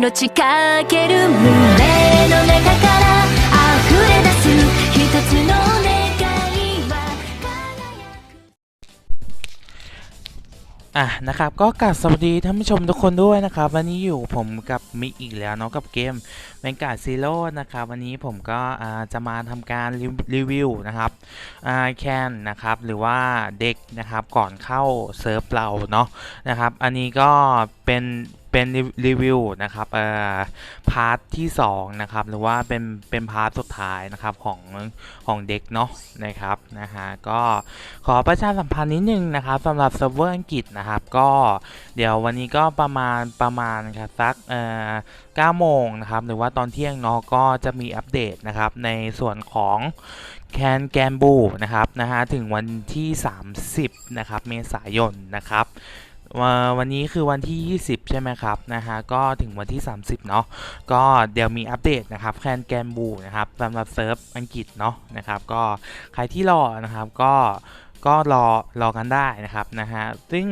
命かける胸の中から溢れ出す一つの願いはอ่ะนะครับ ก็กราบสวัสดีท่านผู้ชมทุกคนด้วยนะครับ วันนี้อยู่ผมกับมิกอีกแล้วเนาะกับเกมแมงกาซีโร่นะครับ วันนี้ผมก็อ่าจะมาทำการรีรีวิวนะครับอ่าแคนนะครับ หรือว่าเด็กนะครับก่อนเข้าเซิร์ฟเราเนาะนะครับ อันนี้ก็เป็น เป็นรีวิวนะครับเอ่อพาร์ทที่2นะครับหรือว่าเป็นเป็นพาร์ทสุดท้ายนะครับของของเด็กเนาะนะครับนะฮะก็ขอประชาสัมพันธ์นิดนึงนะครับสำหรับเซิร์ฟเวอร์อังกฤษนะครับก็เดี๋ยววันนี้ก็ประมาณประมาณครับสักเอ่อ9โมงนะครับหรือว่าตอนเที่ยงเนาะก็จะมีอัปเดตนะครับในส่วนของแคนแกนบูนะครับนะฮะถึงวันที่ 30นะครับเมษายนนะครับ วันนี้คือวันที่ 20 ใช่ไหมครับนะฮะก็ถึงวันที่ 30 เนาะก็เดี๋ยวมีอัปเดตนะครับแคนแกนบูนะครับสำหรับเซิร์ฟอังกฤษเนาะนะครับก็ใครที่รอนะครับก็ก็รอรอกันได้นะครับนะฮะซึ่ง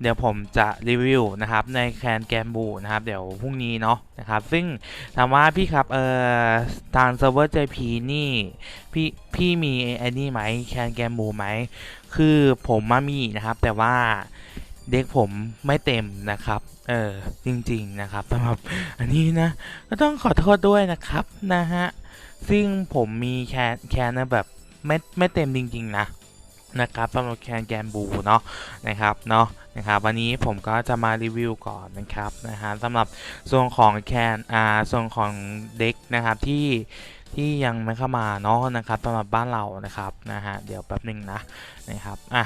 เดี๋ยวผมจะรีวิวนะครับในแคนแกนบูนะครับเดี๋ยวพรุ่งนี้เนาะนะครับซึ่งถามว่าพี่ครับเอ่อทางเซิร์ฟเวอร์ JP นี่พี่พี่มีไอ้นี่ไหมแคนแกนบูไหมคือผมมามีนะครับแต่ว่า เด็กผมไม่เต็มนะครับ เออจริง ๆนะครับสำหรับอันนี้นะ ก็ต้องขอโทษด้วยนะครับนะฮะ ซึ่งผมมีแคนแคนนะแบบไม่ไม่เต็มจริง ๆ นะนะครับสำหรับแคนแกนบูเนาะนะครับเนาะนะครับวันนี้ผมก็จะมารีวิวก่อนนะครับนะฮะสำหรับส่วนของแคนอ่าส่วนของเด็กนะครับที่ ที่ยังไม่เข้ามาเนาะนะครับสำหรับบ้านเรานะครับนะฮะเดี๋ยวแป๊บหนึ่งนะนะครับอะ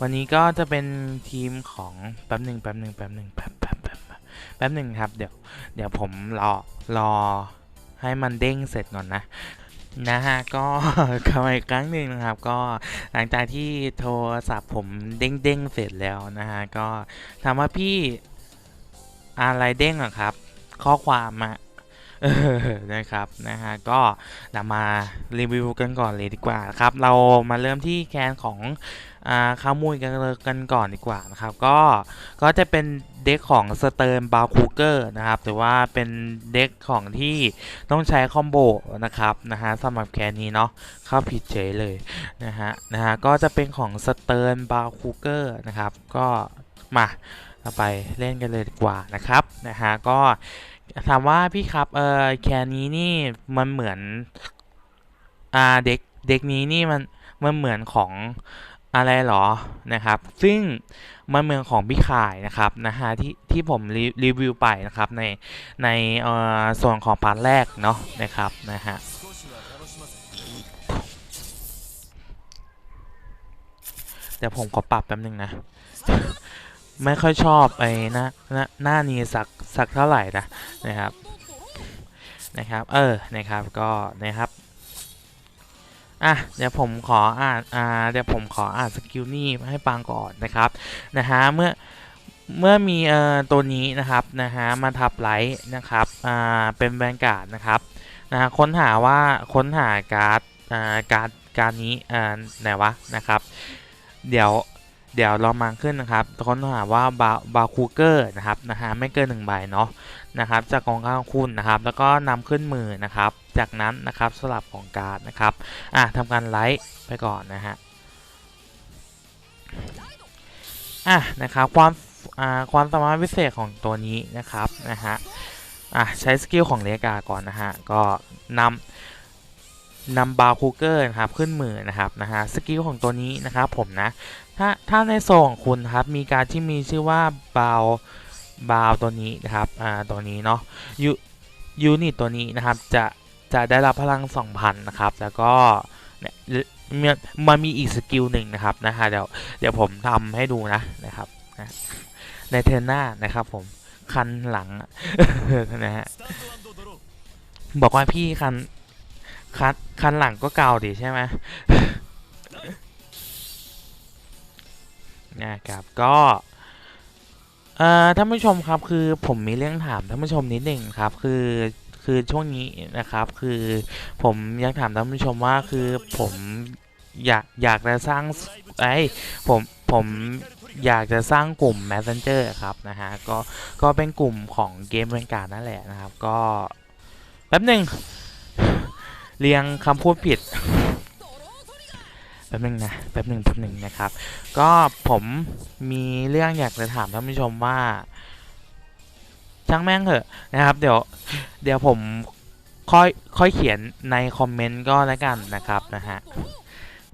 วันนี้ก็จะเป็นทีมของแป๊บหนึ่งแป๊บหนึ่งแป๊บหนึ่งแป๊บแป๊บแป๊บแป๊บหนึ่งครับเดี๋ยวเดี๋ยวผมรอรอให้มันเด้งเสร็จก่อนนะนะฮะก็กลับมาอีกครั้งหนึ่งนะครับ ก็หลังจากที่โทรศัพท์ผมเด้งเด้งเสร็จแล้วนะฮะก็ถามว่าพี่อะไรเด้งอะครับ ข้อความอะ นะครับนะฮะก็เรามารีวิวกันก่อนเลยดีกว่าครับเรามาเริ่มที่แคนของอ่าข้าวมุยกันเลยกันก่อนดีกว่านะครับก็ก็จะเป็นเด็กของสเติร์นบาคูเกอร์นะครับหรือว่าเป็นเด็กของที่ต้องใช้คอมโบนะครับนะฮะสำหรับแคนนี้เนาะเข้าผิดเฉยเลยนะฮะนะฮะก็จะเป็นของสเติร์นบาคูเกอร์นะครับก็มาเราไปเล่นกันเลยดีกว่านะครับนะฮะก็ ถามว่าพี่ครับเออแคนนี้นี่มันเหมือน อ่าเด็กเด็กนี้นี่มันมันเหมือนของอะไรหรอนะครับ ซึ่งมันเมืองของพี่ขายนะครับนะฮะที่ที่ผมรีรีวิวไปนะครับในในเอ่อส่วนของพาร์ทแรกเนาะนะครับนะฮะเดี๋ยวผมขอปรับแป๊บนึงนะ ไม่ค่อยชอบไอ้หน้าหน้าหน้านี้สัก สักเท่าไหร่นะนะครับนะครับเออนะครับก็นะครับอะเดี๋ยวผมขออ่านอ่าเดี๋ยวผมขออ่านสกิลนี่ให้ฟังก่อนนะครับนะฮะเมื่อเมื่อมีเอ่อตัวนี้นะครับนะฮะมาทับไลท์นะครับอ่าเป็นแวนการ์ดนะครับนะฮะค้นหาว่าค้นหาการ์ดอ่าการ์ดการ์ดนี้อ่าไหนวะนะครับ เดี๋ยว เดี๋ยวเรามาขึ้นนะครับค้นหาว่าบาบาคูเกอร์นะครับนะฮะไม่เกินหนึ่งใบเนาะนะครับจากกองข้างคุณนะครับ แล้วก็นำขึ้นมือนะครับ จากนั้นนะครับสลับของการ์ดนะครับอะทำการไลท์ไปก่อนนะฮะอะนะครับความอ่าความสามารถพิเศษของตัวนี้นะครับนะฮะอะใช้สกิลของเลกาก่อนนะฮะก็นำนำบาร์คูเกอร์นะครับขึ้นมือนะครับนะฮะสกิลของตัวนี้นะครับผมนะ ถ้าถ้าในโซนของคุณครับมีการที่มีชื่อว่าบาวบาวตัวนี้นะครับอ่าตัวนี้เนาะยูยูนิตตัวนี้นะครับจะจะได้รับพลัง 2,000 นะครับ แล้วก็เนี่ยมันมีอีกสกิลหนึ่งนะครับนะฮะเดี๋ยวเดี๋ยวผมทำให้ดูนะนะครับนะในเทอร์หน้านะครับผมคันหลังนะฮะบอกว่าพี่คันคันคันหลังก็เก่าดิใช่ไหม นะครับก็เอ่อท่านผู้ชมครับคือผมมีเรื่องถามท่านผู้ชมนิดหนึ่งครับ คือคือช่วงนี้นะครับ คือผมอยากถามท่านผู้ชมว่าคือผมอยากอยากจะสร้างไอ้ผมผมอยากจะสร้างกลุ่ม Messenger ครับนะฮะก็ก็เป็นกลุ่มของเกมเวนการ์ดนั่นแหละนะครับ ก็แป๊บหนึ่งเรียงคำพูดผิด ป๊บหนึ่งนะแป๊บหนึ่งแป๊บหนึ่งนะครับ ก็ผมมีเรื่องอยากจะถามท่านผู้ชมว่า ช่างแม่งเถอะนะครับ เดี๋ยว เดี๋ยวผมค่อยค่อยเขียนในคอมเมนต์ก็แล้วกันนะครับนะฮะ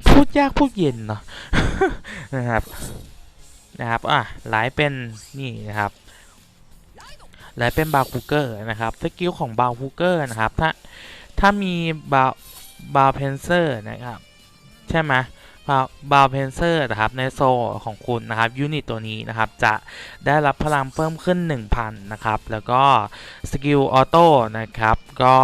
พูดยากพูดเย็นเนาะนะครับนะครับอะไลฟ์เป็นนี่นะครับไลฟ์เป็นบาคูเกอร์นะครับสกิลของบาคูเกอร์นะครับถ้าถ้ามีบาบาเพนเซอร์นะครับ ใช่ไหมบาร์บาร์เพนเซอร์นะครับในโซของคุณนะครับยูนิตตัวนี้นะครับจะได้รับพลังเพิ่มขึ้น 1,000 นะครับ แล้วก็สกิลออโต้นะครับก็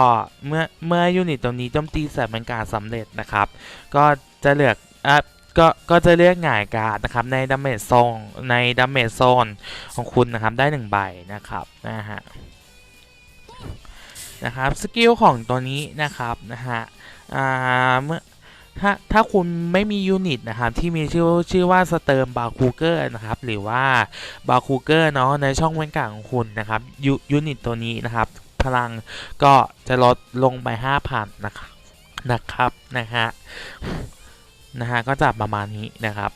เมื่อเมื่อยูนิตตัวนี้โจมตีใส่เป็นการสำเร็จนะครับ ก็จะเลือกอะก็ก็จะเลือกหง่ายการ์ดนะครับในดาเมจโซนในดาเมจโซนของคุณนะครับได้1ใบนะครับนะฮะนะครับสกิลของตัวนี้นะครับนะฮะอ่าเมื่อ ถ้าถ้าคุณไม่มียูนิตนะครับที่มีชื่อชื่อว่าสเติร์มบาคูเกอร์นะครับหรือว่าบาคูเกอร์เนาะในช่องเว้นกลางของคุณนะครับยูยูนิตตัวนี้นะครับ พลังก็จะลดลงไป 5,000 นะครับนะครับนะฮะนะฮะก็จะประมาณนี้นะครับ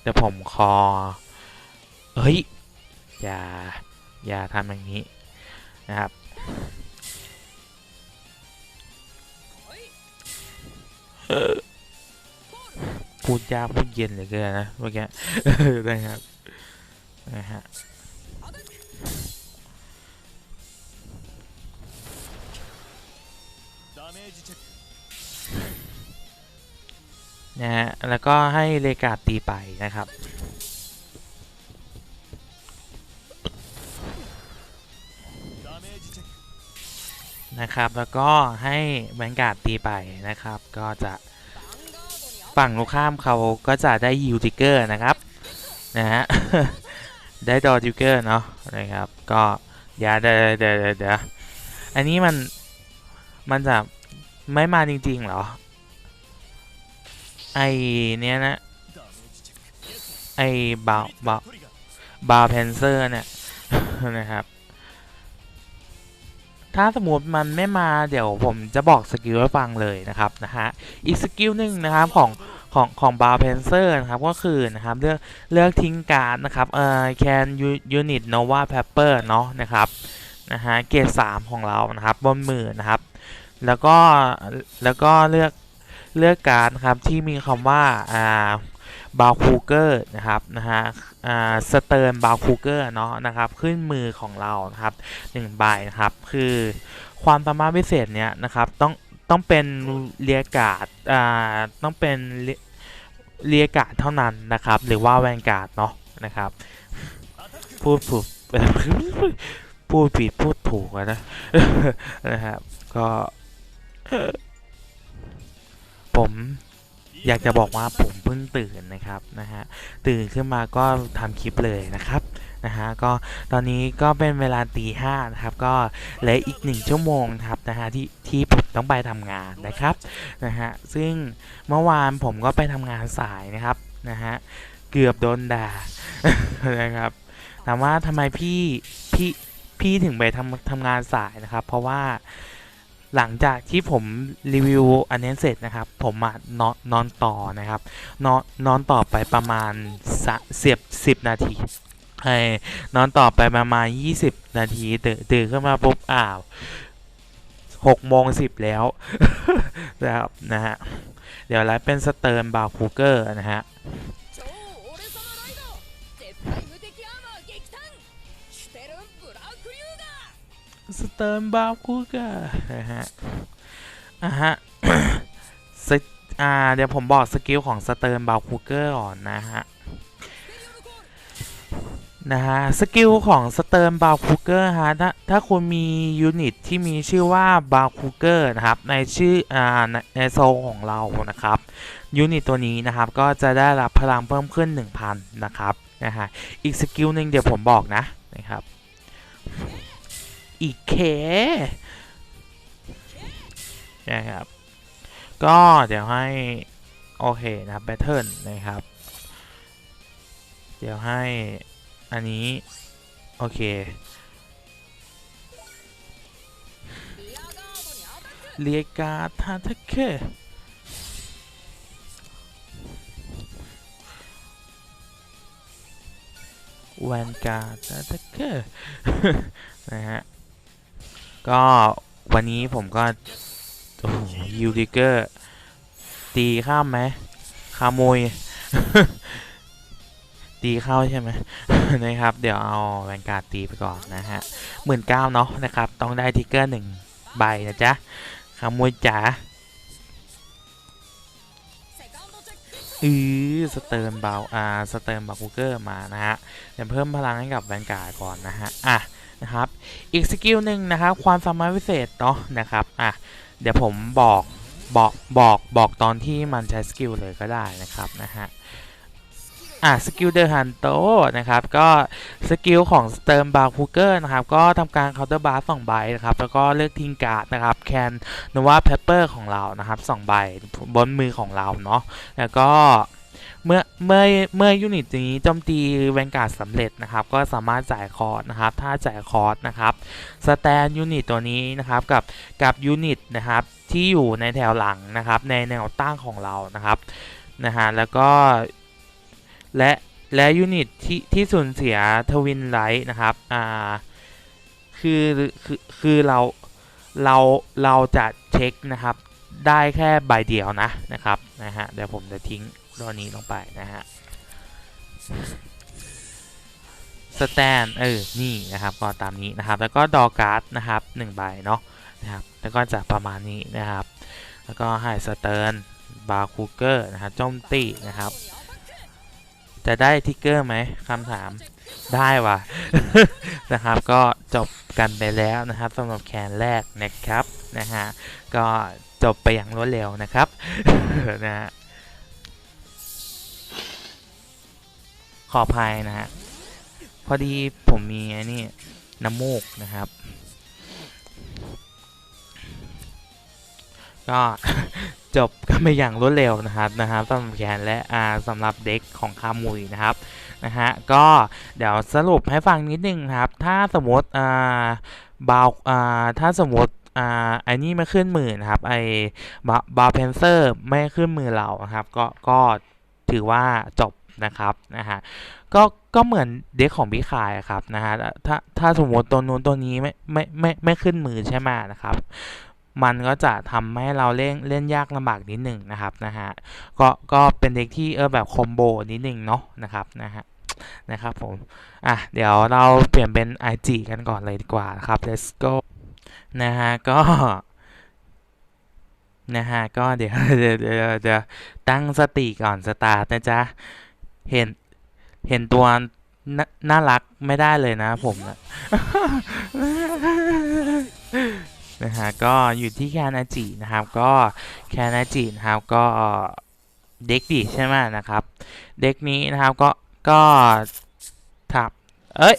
เดี๋ยวผมขอเฮ้ย อย่า อย่าทำอย่างนี้นะครับ พูดยากพูดเย็นเลือเกินนะเมื่อกี้นะครับนะฮะนะฮะ แล้วก็ให้เลกาตีไปนะครับ นะครับ แล้วก็ให้แบงกาดตีไปนะครับ ก็จะฝั่งลูกข้ามเขาก็จะได้ยูทิกเกอร์นะครับนะฮะได้ดอทิกเกอร์เนาะนะครับ ก็อย่าเดี๋ยวเดี๋ยวเดี๋ยวเดี๋ยวอันนี้มันมันจะไม่มาจริง ๆ เหรอ ไอเนี้ยนะ ไอบาบาบาเพนเซอร์เนี่ยนะครับ ถ้าสมมติมันไม่มาเดี๋ยวผมจะบอกสกิลให้ฟังเลยนะครับนะฮะอีกสกิลหนึ่งนะครับของของของบาร์เพนเซอร์นะครับก็คือนะครับเลือกเลือกทิ้งการ์ดนะครับเอ่อ can unit nova pepper เนาะนะครับนะฮะเกรดสามของเรานะครับบนมือนะครับ แล้วก็แล้วก็เลือกเลือกการ์ดนะครับที่มีคำว่าอ่า บาคูเกอร์นะครับนะฮะอ่าสเติร์นบาคูเกอร์เนาะนะครับขึ้นมือของเรานะครับหนึ่งใบนะครับคือความสามารถพิเศษเนี้ยนะครับต้องต้องเป็นเรียกาดอ่าต้องเป็นเรียกาดเท่านั้นนะครับ หรือว่าแวนการ์ดเนาะนะครับพูดถูกพูดผิดพูดถูกอะนะนะครับก็ผม อยากจะบอกว่าผมเพิ่งตื่นนะครับนะฮะตื่นขึ้นมาก็ทำคลิปเลยนะครับนะฮะก็ตอนนี้ก็เป็นเวลาตีห้านะครับ ก็เหลืออีกหนึ่งชั่วโมงครับนะฮะที่ที่ผมต้องไปทำงานนะครับนะฮะซึ่งเมื่อวานผมก็ไปทำงานสายนะครับนะฮะเกือบโดนด่านะครับถามว่าทำไมพี่พี่พี่ถึงไปทำทำงานสายนะครับ เพราะว่า หลังจากที่ผมรีวิวอันนี้เสร็จนะครับ ผมอะนอนนอนต่อนะครับ นอนนอนต่อไปประมาณเสียบสิบนาทีไอ้นอนต่อไปประมาณยี่สิบนาทีตื่นตื่นขึ้นมาปุ๊บอ้าวหกโมงสิบแล้วนะครับนะฮะเดี๋ยวไลฟ์เป็นสเติร์นบาร์คูเกอร์นะฮะ สเติร์นบาร์คูเกอร์นะฮะอะฮะสอ่าเดี๋ยวผมบอกสกิลของสเติร์นบาร์คูเกอร์ก่อนนะฮะนะฮะสกิลของสเติร์นบาร์คูเกอร์ฮะถ้าถ้าคุณมียูนิตที่มีชื่อว่าบาร์คูเกอร์นะครับในชื่ออ่าในโซของเรานะครับยูนิตตัวนี้นะครับก็จะได้รับพลังเพิ่มขึ้น 1,000 นะครับนะฮะอีกสกิลหนึ่งเดี๋ยวผมบอกนะนะครับ อีกแค่นะครับ ก็เดี๋ยวให้ โอเคนะแบทเทิร์นนะครับ เดี๋ยวให้อันนี้ โอเค เรียกาทาทะเควนกาทาร์ดนะฮะ ก็วันนี้ผมก็ โอ้ยูริเกอร์ ตีข้ามไหมขโมย ตีเข้าใช่ไหมนะครับ เดี๋ยวเอาแวนการ์ดตีไปก่อนนะฮะหมื่นเก้าเนาะนะครับ ต้องได้ทิกเกอร์หนึ่งใบนะจ๊ะขโมยจ๋าอือสเติร์นเบาอ่าสเติร์นบาคูเกอร์มานะฮะเดี๋ยวเพิ่มพลังให้กับแวนการ์ดก่อนนะฮะอะ นะครับ อีกสกิลหนึ่งนะครับ ความสามารถพิเศษเนาะนะครับอะเดี๋ยวผมบอกบอกบอกบอกตอนที่มันใช้สกิลเลยก็ได้นะครับนะฮะอะสกิลเดอร์ฮันโตนะครับก็สกิลของสเติร์นบาคูเกอร์นะครับก็ทำการเคาน์เตอร์บาร์สองใบนะครับแล้วก็เลือกทิ้งการ์ดนะครับแคนนว่าเพปเปอร์ของเรานะครับสองใบบนมือของเราเนาะแล้วก็ เมื่อเมื่อเมื่อยูนิตนี้โจมตีแวนการ์ดสำเร็จนะครับ ก็สามารถจ่ายคอร์สนะครับ ถ้าจ่ายคอร์สนะครับสแตนยูนิตตัวนี้นะครับกับกับยูนิตนะครับที่อยู่ในแถวหลังนะครับในแนวตั้งของเรานะครับนะฮะแล้วก็และและยูนิตที่ที่สูญเสียทวินไลท์นะครับอ่าคือคือคือเราเราเราจะเช็คนะครับได้แค่ใบเดียวนะนะครับนะฮะเดี๋ยวผมจะทิ้ง ตัวนี้ลงไปนะฮะสแตนเออ นี่นะครับ ก็ตามนี้นะครับ แล้วก็ดอการ์ดนะครับหนึ่งใบเนาะนะครับ แล้วก็จะประมาณนี้นะครับ แล้วก็ให้สเติร์นบาร์คูเกอร์นะครับโจมตีนะครับ จะได้ทิกเกอร์ไหมคำถามได้ว่ะนะครับ ก็จบกันไปแล้วนะครับสำหรับแคนแรกนะครับนะฮะก็จบไปอย่างรวดเร็วนะครับนะฮะ ขออภัยนะฮะพอดีผมมีไอ้นี่น้ำมูกนะครับ ก็จบกันไปอย่างรวดเร็วนะครับนะครับสำหรับแคนและอ่าสำหรับเด็กของคามุยนะครับนะฮะก็เดี๋ยวสรุปให้ฟังนิดนึงครับ ถ้าสมมติอ่าบาวอ่าถ้าสมมติอ่าไอ้นี่ไม่ขึ้นมือนะครับไอ้บาบาเพนเซอร์ไม่ขึ้นมือเรานะครับ ก็ก็ถือว่าจบ นะครับนะฮะก็ก็เหมือนเด็กของพี่ขายครับนะฮะถ้าถ้าสมมติตัวนู้นตัวนี้ไม่ไม่ไม่ไม่ขึ้นมือใช่ไหมนะครับ มันก็จะทำให้เราเล่นเล่นยากลำบากนิดหนึ่งนะครับนะฮะก็ก็เป็นเด็กที่เออแบบคอมโบนิดหนึ่งเนาะนะครับนะฮะนะครับผมอะเดี๋ยวเราเปลี่ยนเป็น IG กันก่อนเลยดีกว่านะครับ let's go นะฮะก็นะฮะก็เดี๋ยวเดี๋ยวเดี๋ยวตั้งสติก่อนสตาร์ทนะจ๊ะ เห็น เห็นตัวน่าน่ารักไม่ได้เลยนะผมนะนะฮะก็อยู่ที่แคนาจินะครับ ก็แคนาจินะครับก็เด็กดีใช่ไหมนะครับ เด็กนี้นะครับก็ก็ถับเอ้ย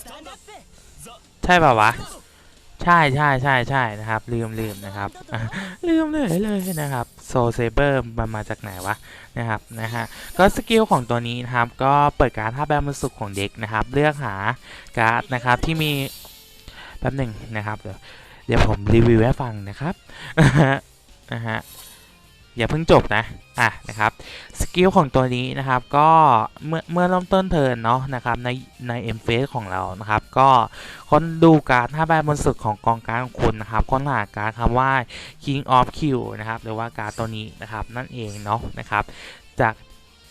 ใช่ป่าวะ ใช่ใช่ใช่ใช่นะครับ ลืมลืมนะครับอะลืมเลยเลยนะครับ โซเซเบอร์มันมาจากไหนวะนะครับนะฮะก็สกิลของตัวนี้นะครับก็เปิดการ์ดท่าแบบมันสุขของเด็กนะครับ เลือกหาการ์ดนะครับที่มีแป๊บหนึ่งนะครับเดี๋ยวเดี๋ยวผมรีวิวให้ฟังนะครับนะฮะอย่าเพิ่งจบนะ อะนะครับสกิลของตัวนี้นะครับก็เมื่อเมื่อเริ่มต้นเทินเนาะนะครับในในเอ็มเฟสของเรานะครับก็ค้นดูการ์ดห้าใบบนสุดของกองการของคุณนะครับค้นหาการ์ดคำว่า King of Q นะครับหรือว่าการตัวนี้นะครับนั่นเองเนาะนะครับจาก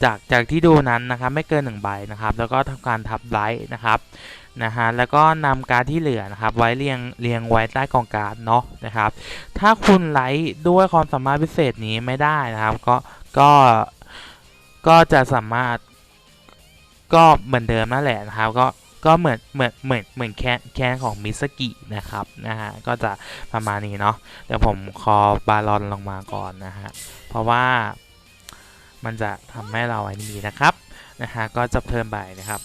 จากจากที่ดูนั้นนะครับไม่เกิน1ใบนะครับแล้วก็ทำการทับไลท์นะครับ นะฮะแล้วก็นำการ์ดที่เหลือนะครับไว้เรียงเรียงไว้ใต้กองการ์ดเนาะนะครับถ้าคุณไลท์ด้วยความสามารถพิเศษนี้ไม่ได้นะครับก็ก็ก็จะสามารถก็เหมือนเดิมนั่นแหละนะครับก็ก็เหมือนเหมือนเหมือนเหมือนแคนแคนของมิสกินะครับนะฮะก็จะประมาณนี้เนาะเดี๋ยวผมคอบาลอนลงมาก่อนนะฮะเพราะว่ามันจะทำให้เราไอ้นี่นะครับนะฮะก็จะเพิ่มไปนะครับ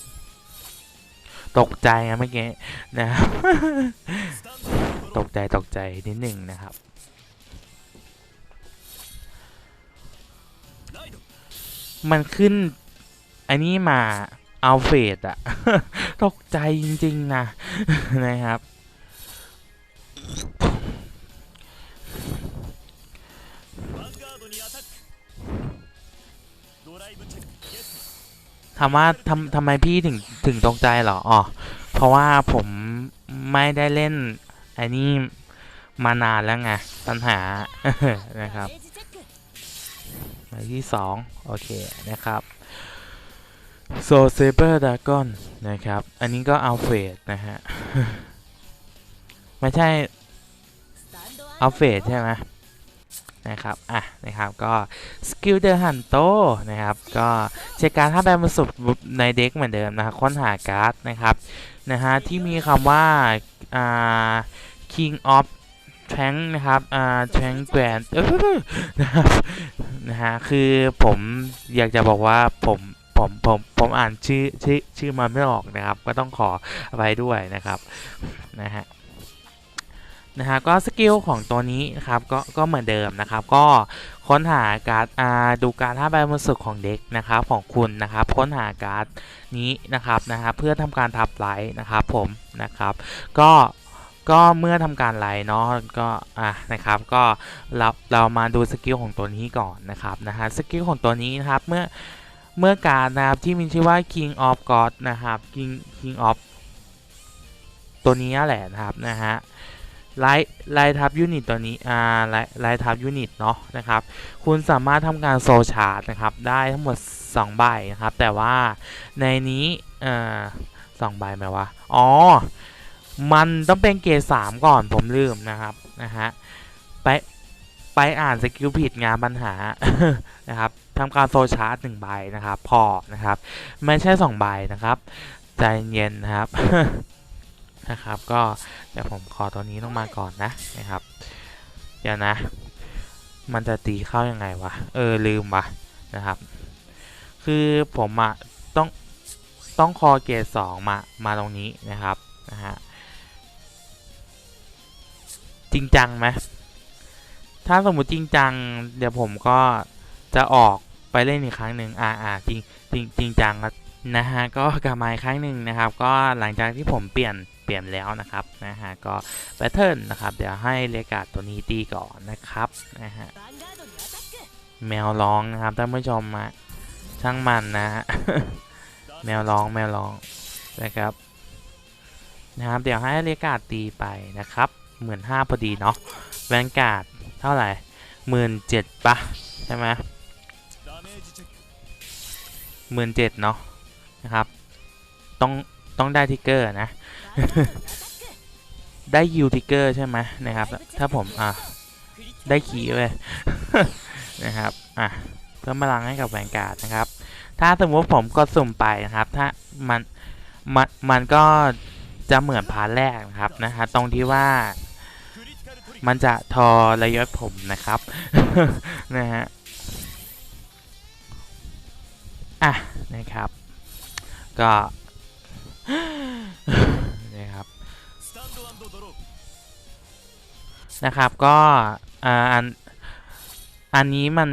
ตกใจนะเมื่อกี้นะครับตกใจตกใจนิดหนึ่งนะครับมันขึ้นอันนี้มาเอาเฟดอะตกใจจริง ๆ นะ นะครับ ถามว่าทำทำไมพี่ถึงถึงตรงใจเหรออ๋อเพราะว่าผมไม่ได้เล่นไอ้นี่มานานแล้วไงปัญหานะครับหมที่สองโอเคนะครับโซเซเบอร์ดากอนนะครับ อันนี้ก็อัลเฟดนะฮะ ไม่ใช่อัลเฟดใช่ไหม นะครับ อะ นะครับ ก็สกิลเดอร์ฮันโตนะครับ ก็เช็คการ์ดถ้าแบนมาสุดในเด็กเหมือนเดิมนะครับค้นหาการ์ดนะครับ นะฮะ ที่มีคำว่า อ่า King of Tank นะครับ อ่า Tank Grand นะครับ นะฮะ คือผมอยากจะบอกว่าผมผมผมผมอ่านชื่อชื่อชื่อมันไม่ออกนะครับ ก็ต้องขออภัยด้วยนะครับ นะฮะ นะฮะก็สกิลของตัวนี้นะครับก็ก็เหมือนเดิมนะครับ ก็ค้นหาการ์ดอ่าดูการท่าใบบนสุดของเด็กนะครับของคุณนะครับค้นหาการ์ดนี้นะครับนะฮะเพื่อทำการทับไลท์นะครับผมนะครับก็ก็เมื่อทำการไลท์เนาะก็อะนะครับก็เราเรามาดูสกิลของตัวนี้ก่อนนะครับนะฮะสกิลของตัวนี้นะครับเมื่อเมื่อการดนะครับที่มีชื่อว่า King of God นะครับ King King of ตัวนี้แหละนะครับนะฮะ ไลท์ไลท์ทับยูนิตตัวนี้อ่าไลท์ไลท์ทับยูนิตเนาะนะครับ คุณสามารถทำการโซชาร์ดนะครับ ได้ทั้งหมด2ใบนะครับ แต่ว่าในนี้เอ่อสองใบไหมวะอ๋อ มันต้องเป็นเกรดสามก่อนผมลืมนะครับนะฮะไปไปอ่านสกิลผิดงานปัญหานะครับทำการโซชาร์จหนึ่งใบนะครับ พอนะครับ ไม่ใช่สองใบนะครับ ใจเย็นนะครับ นะครับ ก็เดี๋ยวผมขอตัวนี้ลงมาก่อนนะนะครับ เดี๋ยวนะ มันจะตีเข้ายังไงวะ เออลืมวะนะครับ คือผมอะต้องต้องคอเกรดสองมามาตรงนี้นะครับนะฮะจริงจังไหมถ้าสมมติจริงจัง เดี๋ยวผมก็จะออกไปเล่นอีกครั้งหนึ่งอ่าอ่าจริงจริงจริงจังแล้ว นะฮะก็กลับมาอีกครั้งหนึ่งนะครับ ก็หลังจากที่ผมเปลี่ยนเปลี่ยนแล้วนะครับนะฮะก็แพทเทิร์นนะครับ เดี๋ยวให้เลกาตัวนี้ตีก่อนนะครับนะฮะแมวร้องนะครับท่านผู้ชมอะช่างมันนะฮะแมวร้องแมวร้องนะครับนะครับ เดี๋ยวให้เลกาตีไปนะครับหมื่นห้าพอดีเนาะแวนการ์ดเท่าไหร่หมื่นเจ็ดปะใช่ไหมหมื่นเจ็ดเนาะ นะครับ ต้องต้องได้ทิกเกอร์นะ ได้ยูทิกเกอร์ใช่ไหมนะครับ ถ้าผมอะได้ขี่เลยนะครับอะเพิ่มพลังให้กับแวงการ์ดนะครับ ถ้าสมมติผมกดสุ่มไปนะครับ ถ้ามันมันมันก็จะเหมือนพาร์ทแรกนะครับนะฮะตรงที่ว่ามันจะทอระยะผมนะครับนะฮะอะนะครับ ก็นะครับนะครับก็อ่าอันอันนี้มัน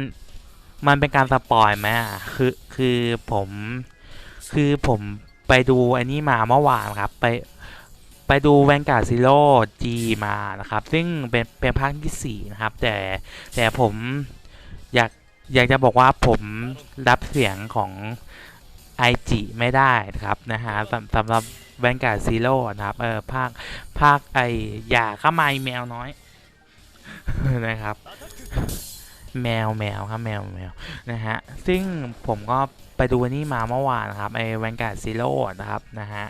มันเป็นการสปอยไหมคือคือผมคือผมไปดูอันนี้มาเมื่อวานครับไปไปดูแวนการ์ซิโร่จีมานะครับ ซึ่งเป็นเป็นภาคที่ 4 นะครับ แต่แต่ผมอยากอยากจะบอกว่าผมรับเสียงของ ไฮจีไม่ได้ครับนะฮะสำหรับแบงกาดซีโร่นะครับเออภาคภาคไออย่าข้ามาแมวน้อยนะครับ แมวแมวครับแมวแมวนะฮะซึ่งผมก็ไปดูนี่มาเมื่อวานนะครับไอแบงกาดซีโร่นะครับนะฮะ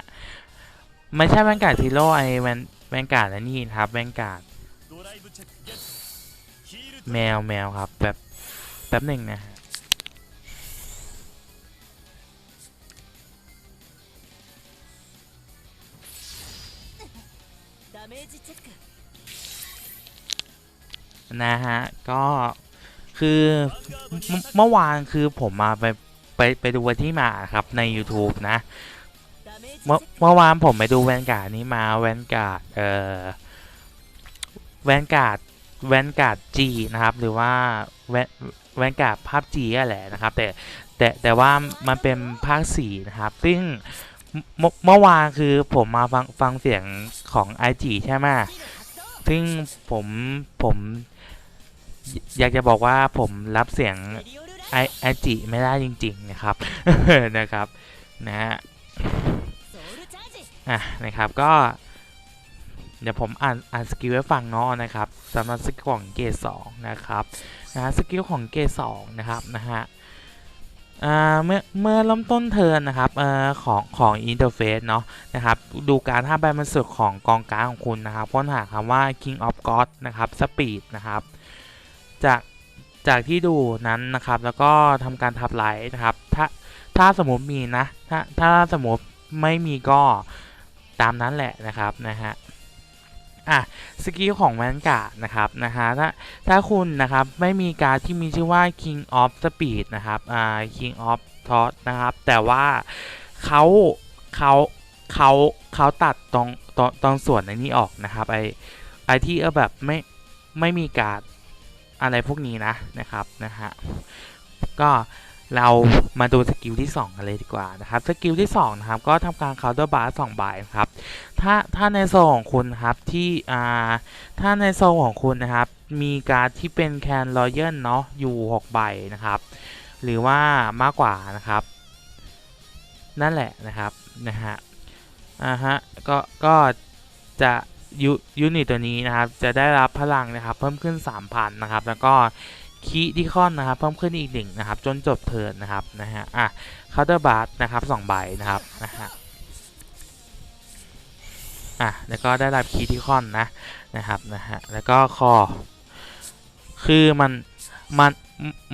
ไม่ใช่แบงกาดซีโร่ไอแวนแวนการ์ดนี่ครับแบงกาดแมวแมวครับแบบแป๊บหนึ่งนะฮะ นะฮะ ก็คือเมื่อวานคือผมมาไปไปไปดูที่มาครับใน YouTube นะ เมื่อเมื่อวานผมไปดูแวนการ์ดนี้มาแวนการ์ดเอ่อแวนการ์ดแวนการ์ดจีนะครับ หรือว่าแวนแวนการ์ดภาพจีอะไรนะครับ แต่แต่แต่ว่ามันเป็นภาคสี่นะครับ ซึ่งเมื่อวานคือผมมาฟังฟังเสียงของไอจีใช่ไหม ซึ่งผมผมอยากจะบอกว่าผมรับเสียงไอไอจิไม่ได้จริง ๆ นะครับนะครับนะฮะอะนะครับก็เดี๋ยวผมอ่านอ่านสกิลให้ฟังเนาะนะครับสำหรับสกิลของเกรดสองนะครับนะสกิลของเกรดสองนะครับนะฮะ เมื่อเมื่อเริ่มต้นเทินนะครับอของของอินเทอร์เฟซเนาะนะครับดูการท่าใบมันสุดของกองการของคุณนะครับค้นหาคำว่า King of God นะครับ Speed นะครับจากจากที่ดูนั้นนะครับ แล้วก็ทำการทับไลท์นะครับ ถ้าถ้าสมมติมีนะ ถ้าถ้าสมมติไม่มีก็ตามนั้นแหละนะครับนะฮะ อะสกิลของแวนการ์ดนะครับนะฮะถ้าถ้าคุณนะครับไม่มีการที่มีชื่อว่า King of Speed นะครับอ่า King of t o t นะครับแต่ว่าเขาเขาเขาเขาตัดตรงตรงตรงส่วนในนี้ออกนะครับไอไอที่เออแบบไม่ไม่มีการอะไรพวกนี้นะนะครับนะฮะก็ เรามาดูสกิลที่2กันเลยดีกว่านะครับสกิลที่2นะครับก็ทำการ counter bar 2ใบครับถ้าถ้าในโซนของคุณครับที่อ่าถ้าในโซนของคุณนะครับ มีการที่เป็นแคนรอยัลเนาะอยู่6ใบนะครับ หรือว่ามากกว่านะครับ นั่นแหละนะครับนะฮะอ่าฮะก็ก็จะยูยูนิตตัวนี้นะครับจะได้รับพลังนะครับ เพิ่มขึ้น 3,000 นะครับ แล้วก็ คีดิคอนนะครับเพิ่มขึ้นอีกหนึ่งนะครับ จนจบเทิร์นนะครับนะฮะอะคาน์เตอร์บาร์นะครับ2ใบนะครับนะฮะอะแล้วก็ได้รับคีที่คอนนะนะครับนะฮะแล้วก็คอคือมันมัน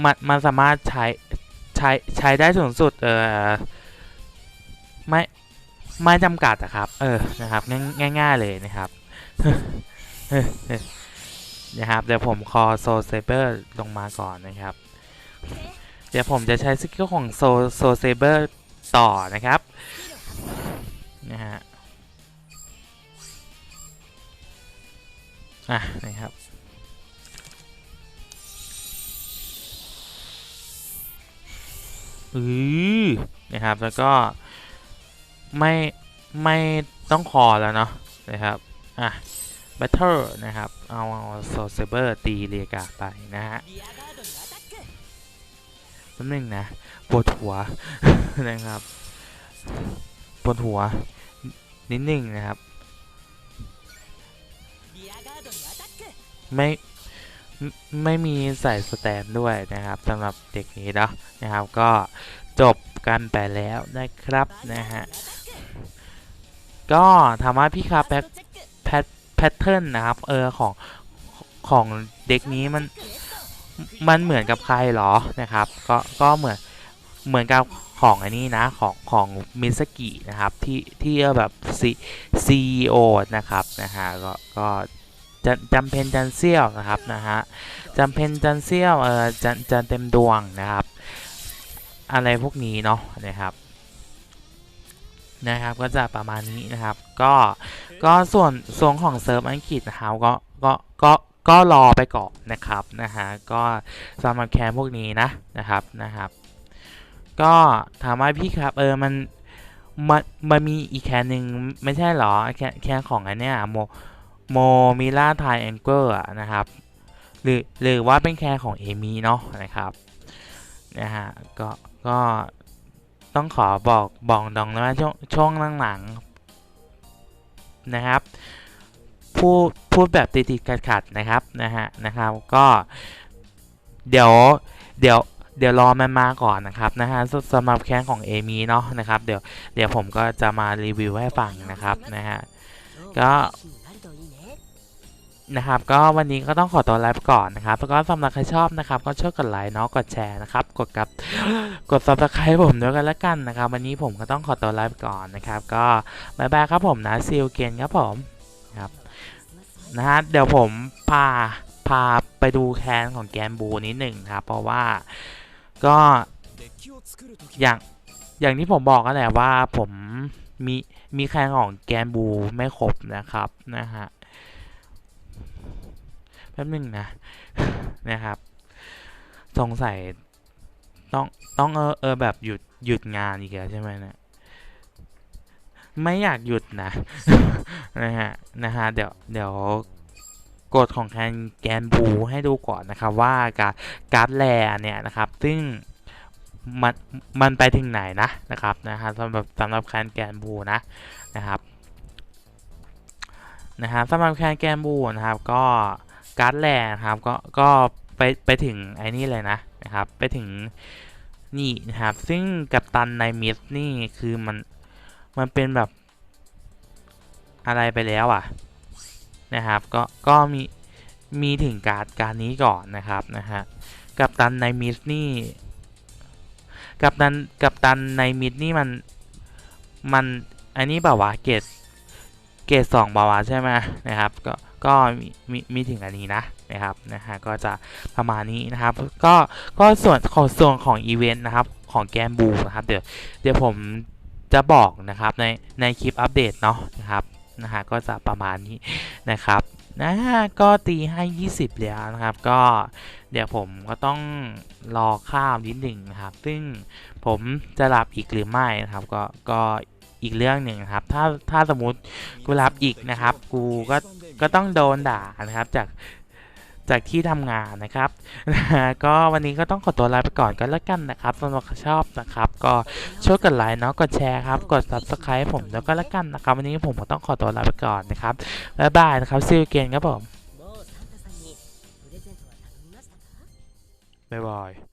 มันมันสามารถใช้ใช้ใช้ได้สูงสุดเออไม่ไม่จำกัดอะครับ เออนะครับง่ายง่ายๆเลยนะครับ นะครับ เดี๋ยวผมคอโซเซเบอร์ลงมาก่อนนะครับ เดี๋ยวผมจะใช้สกิลของโซโซเซเบอร์ต่อนะครับนะฮะอะนะครับอือนะครับแล้วก็ไม่ไม่ต้องคอแล้วเนาะนะครับอะ Battle นะครับ เอาโซเซเบอร์ตีเรียกาไปนะฮะนิดนึ่งนะปวดหัวนะครับปวดหัวนิดหนึ่งนะครับ ไม่ไม่มีใส่สแตมด้วยนะครับสำหรับเด็กนี้เนาะนะครับ ก็จบกันไปแล้วนะครับนะฮะก็ถามว่าพี่คาแพ็แพท แพทเทิร์นนะครับเออของของเด็กนี้มันมันเหมือนกับใครเหรอนะครับก็ก็เหมือนเหมือนกับของอันนี้นะของของมิสกินะครับที่ที่แบบซีซีโอนะครับนะฮะก็ก็จจำเพนจันเซียวนะครับนะฮะจำเพนจันเซียวเออจันจันเต็มดวงนะครับ อะไรพวกนี้เนาะนะครับนะครับก็จะประมาณนี้นะครับก็ ก็ส่วนส่วนของเซิร์ฟอังกฤษนะครับก็ก็ก็ก็รอไปก่อนนะครับนะฮะก็สำหรับแคมพวกนี้นะนะครับนะครับ ก็ถามว่าพี่ครับเออมันมันมันมีอีกแคนหนึ่งไม่ใช่เหรอแคแคของอันเนี้ยโมโมมิล่าไทแองเกิลอะนะครับ หรือหรือว่าเป็นแคของเอมีเนาะนะครับนะฮะก็ก็ต้องขอบอกบอกตรงนะว่าช่วงช่วงหลังๆ นะครับพูดพูดแบบติดๆขัดๆนะครับนะฮะนะครับก็เดี๋ยวเดี๋ยวเดี๋ยวรอมันมาก่อนนะครับนะฮะสำหรับแคนของเอมี่เนาะนะครับเดี๋ยวเดี๋ยวผมก็จะมารีวิวให้ฟังนะครับนะฮะก็ นะครับก็วันนี้ก็ต้องขอตัวลาไปก่อนนะครับแล้วก็สำหรับใครชอบนะครับ ก็ช่วยกดไลค์เนาะกดแชร์นะครับ กดกับกดซับสไครป์ผมด้วยกันละกันนะครับ วันนี้ผมก็ต้องขอตัวลาไปก่อนนะครับ ก็บายบายครับผมนะซิลเกนครับผมครับนะฮะเดี๋ยวผมพาพาไปดูแคนของแกนบูนิดหนึ่งครับ เพราะว่าก็อย่างอย่างที่ผมบอกกันแหละว่าผมมีมีแคนของแกนบูไม่ครบนะครับนะฮะ ป๊บนึงนะนะครับ สงสัยต้องต้องเออเออแบบหยุดหยุดงานอีกแล้วใช่ไหมเนะี่ยไม่อยากหยุดนะนะฮะนะฮะเดี๋ยวเดี๋ยวกฎของแคนแกนบูให้ดูก่อนนะครับว่าการการ์ดแลเนี่ยนะครับ ซึ่งมันมันไปถึงไหนนะนะครับนะฮะสำหรับสำหรับแคนแกนบูนะนะครับนะฮะสำหรับแคนแกนบูนะครับก็ การ์ดแลนะครับก็ก็ไปไปถึงไอ้นี่เลยนะนะครับไปถึงนี่นะครับซึ่งกัปตันในมิสนี่คือมันมันเป็นแบบอะไรไปแล้วอะนะครับก็ก็มีมีถึงการ์ดการนี้ก่อนนะครับนะฮะกัปตันในมิสนี่กัปตันกัปตันในมิสนี่มันมันอันนี้แบบว่าเกรดเกรดสองบาวาใช่ไหมนะครับก็ ก็มีมีมีถึงอันนี้นะนะครับนะฮะก็จะประมาณนี้นะครับ ก็ก็ส่วนของส่วนของอีเวนต์นะครับของแกมบูนะครับเดี๋ยวเดี๋ยวผมจะบอกนะครับในในคลิปอัปเดตเนาะนะครับนะฮะก็จะประมาณนี้นะครับนะฮะก็ตีให้ 20 แล้วนะครับ ก็เดี๋ยวผมก็ต้องรอข้ามนิดหนึ่งนะครับ ซึ่งผมจะหลับอีกหรือไม่นะครับ ก็ก็อีกเรื่องหนึ่งนะครับ ถ้าถ้าสมมติกูรับอีกนะครับ กูก็ ก็ต้องโดนด่านะครับจากจากที่ทำงานนะครับก็วันนี้ก็ต้องขอตัวลาไปก่อนก็แล้วกันนะครับสำหรับชอบนะครับ ก็ช่วยกดไลค์เนาะกดแชร์ครับกด subscribe ผมแล้วก็แล้วกันนะครับ วันนี้ผมก็ต้องขอตัวลาไปก่อนนะครับบ๊ายบายนะครับซิลเกนครับผมบ๊ายบาย